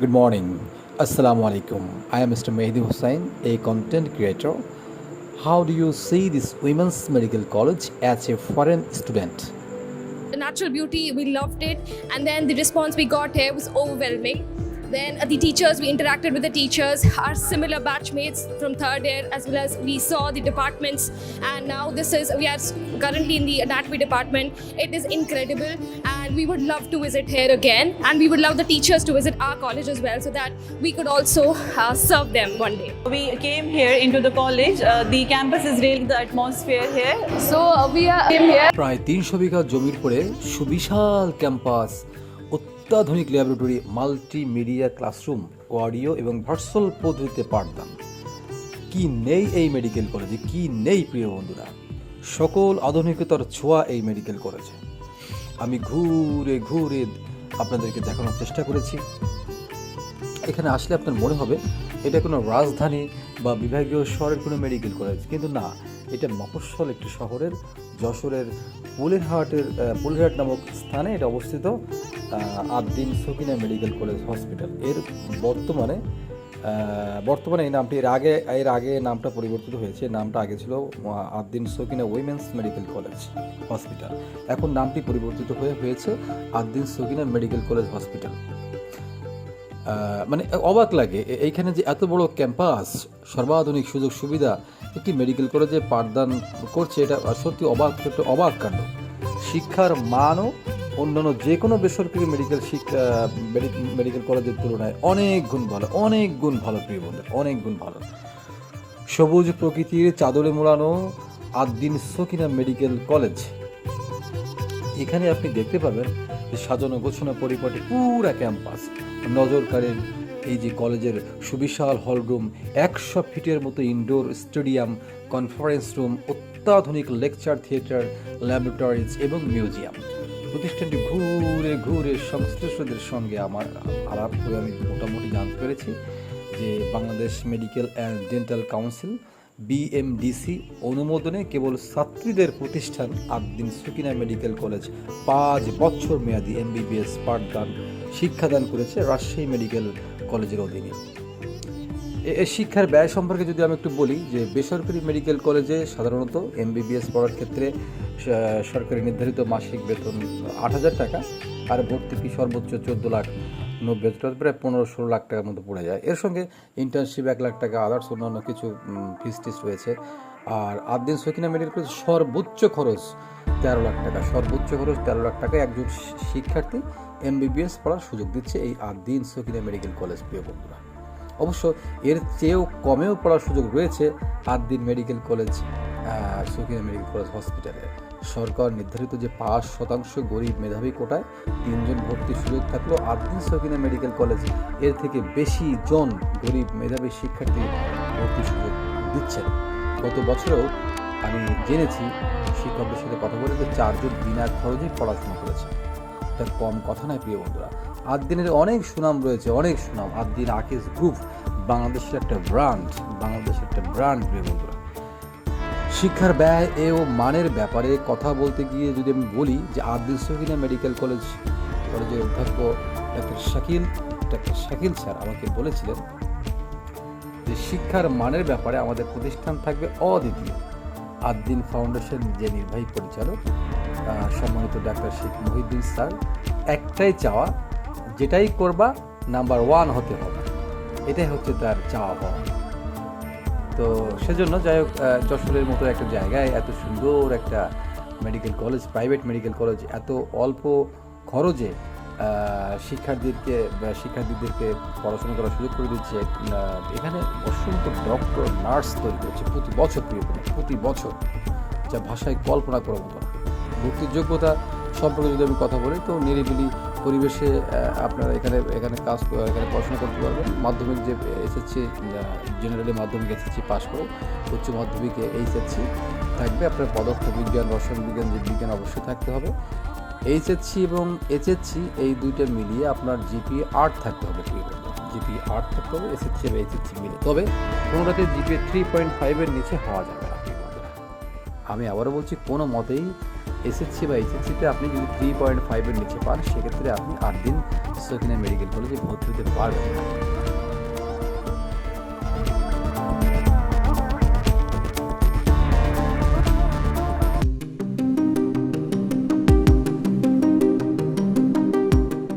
Good morning. Assalamu alaikum. I am Mr. Mehdi Hussain, a content creator. How do you see this Women's Medical College as a foreign student? the natural beauty we loved it and then the response we got here was overwhelming then uh, the teachers we interacted with the teachers our similar batchmates from third year as well as we saw the departments and now this is we are currently in the anatomy department it is incredible and we would love to visit here again and we would love the teachers to visit our college as well so that we could also uh, serve them one day We came here into the college. Uh, the campus is really the atmosphere here. so uh, we are came here প্রায় তিনশো বিঘা জমির পরে সুবিশাল campus অত্যাধুনিক laboratory multimedia classroom audio এবং virtual পদ্ধতিতে পাঠদান। কি নেই এই মেডিকেল কলেজে কি নেই প্রিয় বন্ধুরা? সকল আধুনিকতার ছোঁয়া এই মেডিকেল কলেজে আমি ঘুরে ঘুরে আপনাদেরকে দেখানোর চেষ্টা করেছি। এখানে আসলে আপনার মনে হবে, এটা কোনো রাজধানী বা বিভাগীয় শহরের কোনো মেডিকেল কলেজ কিন্তু না এটা মফস্বল একটি শহরের যশোরের পুলেরহাটের পুলেরহাট নামক স্থানে এটা অবস্থিত আহ, Ad-din Sakina medical college hospital এর বর্তমানে বর্তমানে এই নামটি এর আগে এর আগে নামটা পরিবর্তিত হয়েছে নামটা আগে ছিল Ad-din Sakina women's medical college hospital এখন নামটি পরিবর্তিত হয়ে হয়েছে Ad-din Sakina medical college hospital মানে অবাক লাগে। এইখানে যে এত বড় ক্যাম্পাস, সর্বাধুনিক সুযোগ সুবিধা একটি মেডিকেল কলেজে পাঠদান করছে এটা সত্যি অবাক, একটা অবাক কাণ্ড। শিক্ষার মানও অন্যান্য যে কোনো বেসরকারি মেডিকেল শিক্ষা মেডিকেল কলেজের তুলনায় অনেক গুণ ভালো, অনেক গুণ ভালো, প্রিয় বন্ধু, অনেক গুণ ভালো। সবুজ প্রকৃতির চাদরে মোড়ানো আদ্দিন সকিনা মেডিকেল কলেজ এখানে আপনি দেখতে পাবেন সাজানো গোছানো পরিপাটি পুরা ক্যাম্পাস। নজর কাড়েন এই যে কলেজের সুবিশাল হলরুম, একশো ফিটের মতো ইনডোর স্টেডিয়াম কনফারেন্স রুম অত্যাধুনিক লেকচার থিয়েটার ল্যাবরেটরিজ এবং মিউজিয়াম প্রতিষ্ঠানটি ঘুরে ঘুরে সংশ্লিষ্টদের সঙ্গে আমার আলাপ করে আমি মোটামুটি জানতে পেরেছি যে Bangladesh medical and dental council BMDC অনুমোদনে কেবল ছাত্রীদের প্রতিষ্ঠান আদ্দিন সুকিনা মেডিকেল কলেজ পাঁচ বছর মেয়াদী এমবিবিএস পাঠদান শিক্ষাদান করেছে রাজশাহী মেডিকেল কলেজের অধীনে। এ- এ শিক্ষার ব্যয় সম্পর্কে যদি আমি একটু বলি যে বেসরকারি মেডিকেল কলেজে সাধারণত এমবিবিএস পড়ার ক্ষেত্রে সরকারি নির্ধারিত মাসিক বেতন আট হাজার টাকা আর ভর্তি ফি সর্বোচ্চ চোদ্দ লাখ নব্বই হাজার টাকা, প্রায় পনেরো ষোলো লাখ টাকার মতো পড়ে যায়। এর সঙ্গে ইন্টার্নশিপ এক লাখ টাকা আদার্স অন্যান্য কিছু ফিস টিস রয়েছে। আর আদ্দিন সকিনা মেডিকেল কলেজ সর্বোচ্চ খরচ তেরো লাখ টাকা সর্বোচ্চ খরচ তেরো লাখ টাকায় একজন শিক্ষার্থী এমবিবিএস পড়ার সুযোগ দিচ্ছে এই আদ্দিন সকিনা মেডিকেল কলেজ প্রিয় বন্ধুরা। অবশ্য এর চেয়েও কমেও পড়ার সুযোগ রয়েছে Ad-din medical college Sakina medical college হসপিটালে সরকার নির্ধারিত যে পাঁচ শতাংশ গরিব মেধাবী কোটায় তিনজন ভর্তির সুযোগ থাকলেও আদ্দিন সকিনা মেডিকেল কলেজের থেকে বেশি জন গরিব মেধাবী শিক্ষার্থী ভর্তির সুযোগ দিচ্ছেন। গত বছরেও আমি জেনেছি শিক্ষকদের সাথে কথা বলে যে চারজন বিনা খরচেই পড়াশোনা করেছে। তার কম কথা নয়, প্রিয় বন্ধুরা। আদ্দিনের অনেক সুনাম রয়েছে, অনেক সুনাম। আদ্দিন আকিস গ্রুপ, বাংলাদেশের একটা ব্র্যান্ড, বাংলাদেশের একটা ব্র্যান্ড, প্রিয় বন্ধুরা। শিক্ষার ব্যয় এ ও মানের ব্যাপারে কথা বলতে গিয়ে যদি আমি বলি যে আদ্দিন সহিনা মেডিকেল কলেজ কলেজের অধ্যক্ষ doctor Shakil doctor Shakil sir আমাকে বলেছিলেন যে শিক্ষার মানের ব্যাপারে আমাদের প্রতিষ্ঠান থাকবে অদ্বিতীয়। আদ্দিন ফাউন্ডেশন যে নির্বাহী পরিচালক সম্মানিত ডাক্তার শেখ মহিউদ্দিন স্যার, একটাই চাওয়া, যেটাই করবা নাম্বার ওয়ান হতে হবে। এটাই হচ্ছে তার চাওয়া পাওয়া। তো সেজন্য যাই হোক যশোরের মতো একটা জায়গায় এত সুন্দর একটা medical college private medical college এত অল্প খরচে শিক্ষার্থীদেরকে শিক্ষার্থীদেরকে পড়াশোনা করার সুযোগ করে দিচ্ছে। এখানে অসংখ্য ডক্টর নার্স তৈরি করছে প্রতি বছর প্রতি বছর, যা ভাষায় কল্পনা করার মতো না। ভর্তির যোগ্যতা সম্পর্কে যদি আমি কথা বলি, তো নিরিবিলি পরিবেশে আপনারা এখানে এখানে কাজ এখানে পড়াশোনা করতে পারবেন। মাধ্যমিক যে এসএসসি জেনারেলি মাধ্যমিক এসএসসি পাস করে উচ্চ মাধ্যমিকে এইচএসসি থাকবে। আপনার পদার্থ বিজ্ঞান, রসায়ন বিজ্ঞান যে বিজ্ঞান অবশ্যই থাকতে হবে। এইচএসসি এবং এইচএসসি এই দুইটা মিলিয়ে আপনার জিপি আট থাকতে হবে। জিপি আট থাকতে হবে, এসএসসি এবং এইচএসসি মিলে। তবে কোনোটাতে জিপি থ্রি পয়েন্ট ফাইভের নিচে হওয়া যাবে না। আমি আবারও বলছি, কোনো মতেই এসএসসি বা এইচএসসিতে আপনি যদি থ্রি পয়েন্ট ফাইভের নিচে পান, সেক্ষেত্রে আপনি আট দিন সেখানে মেডিকেল কলেজে ভর্তি হতে পারবেন।